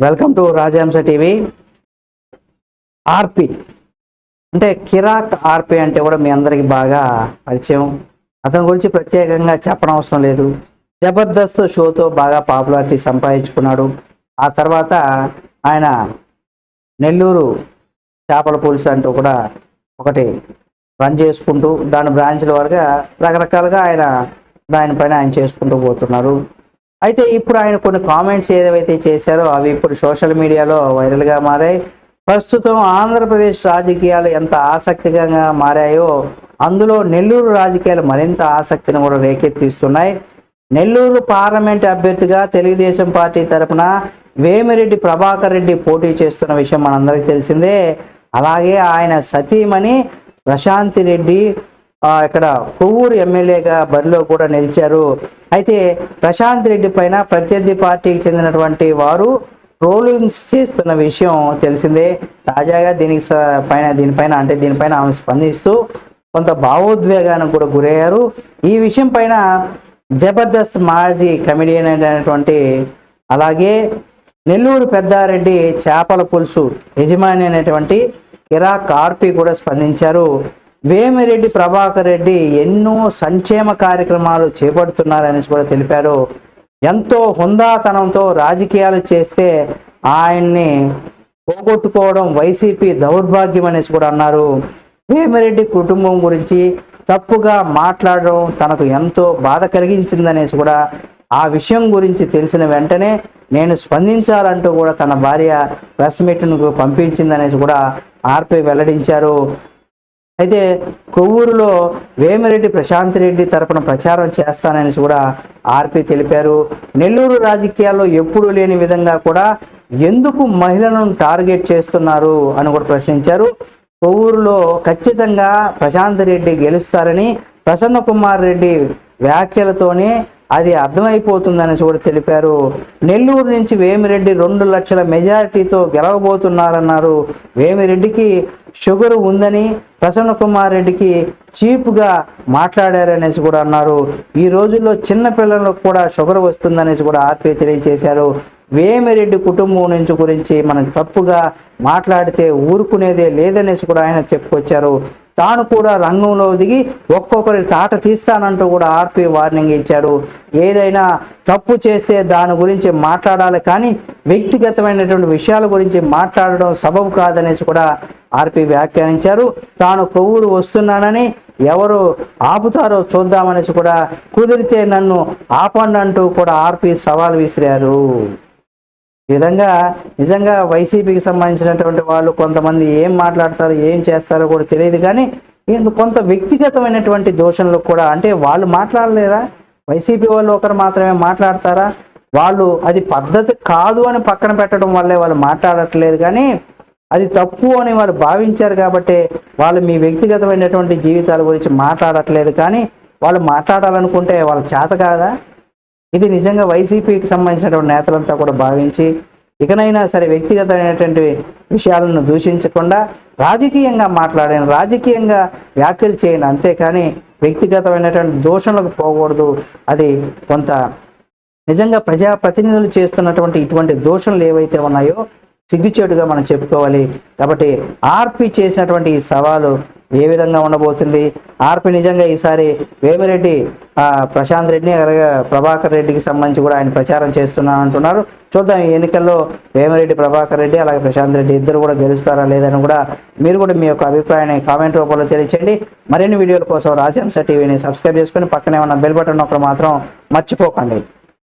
Welcome to Rajahamsa TV RP అంటే కిరాక్ ఆర్పి అంటే కూడా మీ అందరికీ బాగా పరిచయం. అతని గురించి ప్రత్యేకంగా చెప్పనవసరం లేదు. జబర్దస్త్ షోతో బాగా పాపులారిటీ సంపాదించుకున్నాడు. ఆ తర్వాత ఆయన నెల్లూరు చేపల పులుసు అంటూ కూడా ఒకటి రన్ చేసుకుంటూ దాని బ్రాంచ్ల వరకు రకరకాలుగా ఆయన దానిపైన ఆయన చేసుకుంటూ పోతున్నారు. అయితే ఇప్పుడు ఆయన కొన్ని కామెంట్స్ ఏదైతే చేశారో అవి ఇప్పుడు సోషల్ మీడియాలో వైరల్గా మారాయి. ప్రస్తుతం ఆంధ్రప్రదేశ్ రాజకీయాలు ఎంత ఆసక్తికరంగా మారాయో అందులో నెల్లూరు రాజకీయాలు మరింత ఆసక్తిని కూడా రేకెత్తిస్తున్నాయి. నెల్లూరు పార్లమెంట్ అభ్యర్థిగా తెలుగుదేశం పార్టీ తరపున వేమిరెడ్డి ప్రభాకర్ రెడ్డి పోటీ చేస్తున్న విషయం మనందరికీ తెలిసిందే. అలాగే ఆయన సతీమణి ప్రశాంతి రెడ్డి ఇక్కడ కొవ్వూరు ఎమ్మెల్యేగా బరిలో కూడా నిలిచారు. అయితే ప్రశాంత్ రెడ్డి పైన ప్రత్యర్థి పార్టీకి చెందినటువంటి వారు ట్రోలింగ్స్ చేస్తున్న విషయం తెలిసిందే. తాజాగా దీనికి పైన దీనిపైన అంటే దీనిపైన ఆమె స్పందిస్తూ కొంత భావోద్వేగానికి కూడా గురయ్యారు. ఈ విషయం పైన జబర్దస్త్ మాజీ కమెడియన్ అయినటువంటి అలాగే నెల్లూరు పెద్దారెడ్డి చేపల పులుసు యజమాని అయినటువంటి కిరా కార్పి కూడా స్పందించారు. వేమిరెడ్డి ప్రభాకర్ రెడ్డి ఎన్నో సంక్షేమ కార్యక్రమాలు చేపడుతున్నారని కూడా తెలిపారు. ఎంతో హుందాతనంతో రాజకీయాలు చేస్తే ఆయన్ని పోగొట్టుకోవడం వైసీపీ దౌర్భాగ్యం అనేసి కూడా అన్నారు. వేమిరెడ్డి కుటుంబం గురించి తప్పుగా మాట్లాడడం తనకు ఎంతో బాధ కలిగించిందనేసి కూడా ఆ విషయం గురించి తెలిసిన వెంటనే నేను స్పందించాలంటూ కూడా తన భార్య ప్రెస్ మీట్ను పంపించిందనేసి కూడా ఆర్పి వెల్లడించారు. అయితే కొవ్వూరులో వేమిరెడ్డి ప్రశాంత్ రెడ్డి తరపున ప్రచారం చేస్తానని కూడా ఆర్పి తెలిపారు. నెల్లూరు రాజకీయాల్లో ఎప్పుడూ లేని విధంగా కూడా ఎందుకు మహిళలను టార్గెట్ చేస్తున్నారు అని కూడా ప్రశ్నించారు. కొవ్వూరులో ఖచ్చితంగా ప్రశాంత్ రెడ్డి గెలుస్తారని ప్రసన్న కుమార్ రెడ్డి వ్యాఖ్యలతోనే అది అర్థమైపోతుందని కూడా తెలిపారు. నెల్లూరు నుంచి వేమిరెడ్డి రెండు లక్షల మెజారిటీతో గెలవబోతున్నారన్నారు. వేమిరెడ్డికి షుగర్ ఉందని ప్రసన్న కుమార్ రెడ్డికి చీప్గా మాట్లాడారనేసి కూడా అన్నారు. ఈ రోజుల్లో చిన్న పిల్లలకు కూడా షుగర్ వస్తుందనేసి కూడా ఆర్పీ తెలియజేశారు. వేమిరెడ్డి కుటుంబం నుంచి గురించి మనం తప్పుగా మాట్లాడితే ఊరుకునేదే లేదనేసి కూడా ఆయన చెప్పుకొచ్చారు. తాను కూడా రంగంలో దిగి ఒక్కొక్కరి తాట తీస్తానంటూ కూడా ఆర్పి వార్నింగ్ ఇచ్చాడు. ఏదైనా తప్పు చేస్తే దాని గురించి మాట్లాడాలి కానీ వ్యక్తిగతమైనటువంటి విషయాల గురించి మాట్లాడడం సబబు కాదనేసి కూడా ఆర్పి వ్యాఖ్యానించారు. తాను కొవ్వూరు వస్తున్నానని ఎవరు ఆపుతారో చూద్దామనేసి కూడా కుదిరితే నన్ను ఆపండి అంటూ కూడా ఆర్పి సవాల్ విసిరారు. ఈ విధంగా నిజంగా వైసీపీకి సంబంధించినటువంటి వాళ్ళు కొంతమంది ఏం మాట్లాడతారు ఏం చేస్తారో కూడా తెలియదు కానీ కొంత వ్యక్తిగతమైనటువంటి దోషంలో కూడా అంటే వాళ్ళు మాట్లాడలేరా? వైసీపీ వాళ్ళు ఒకరు మాత్రమే మాట్లాడతారా? వాళ్ళు అది పద్ధతి కాదు అని పక్కన పెట్టడం వల్లే వాళ్ళు మాట్లాడట్లేదు కానీ అది తప్పు అని వాళ్ళు భావించారు కాబట్టి వాళ్ళు మీ వ్యక్తిగతమైనటువంటి జీవితాల గురించి మాట్లాడట్లేదు. కానీ వాళ్ళు మాట్లాడాలనుకుంటే వాళ్ళ చేత కాదా? ఇది నిజంగా వైసీపీకి సంబంధించినటువంటి నేతలంతా కూడా భావించి ఇకనైనా సరే వ్యక్తిగతమైనటువంటి విషయాలను దూషించకుండా రాజకీయంగా మాట్లాడాను రాజకీయంగా వ్యాఖ్యలు చేయను అంతేకాని వ్యక్తిగతమైనటువంటి దోషణలకు పోకూడదు. అది కొంత నిజంగా ప్రజాప్రతినిధులు చేస్తున్నటువంటి ఇటువంటి దోషణలు ఏవైతే ఉన్నాయో సిగ్గుచేటుగా మనం చెప్పుకోవాలి. కాబట్టి ఆర్పి చేసినటువంటి ఈ సవాలు ఏ విధంగా ఉండబోతుంది? ఆర్పి నిజంగా ఈసారి వేమిరెడ్డి ప్రశాంత్ రెడ్డిని అలాగే ప్రభాకర్ రెడ్డికి సంబంధించి కూడా ఆయన ప్రచారం చేస్తున్నా అంటున్నారు. చూద్దాం ఈ ఎన్నికల్లో వేమిరెడ్డి ప్రభాకర్ రెడ్డి అలాగే ప్రశాంత్ రెడ్డి ఇద్దరు కూడా గెలుస్తారా లేదని కూడా మీరు కూడా మీ యొక్క అభిప్రాయాన్ని కామెంట్ రూపంలో తెలియచేయండి. మరిన్ని వీడియోల కోసం రాజ్యాంశ టీవీని సబ్స్క్రైబ్ చేసుకొని పక్కనే ఉన్న బెల్ బటన్ ఒకటి మాత్రం మర్చిపోకండి.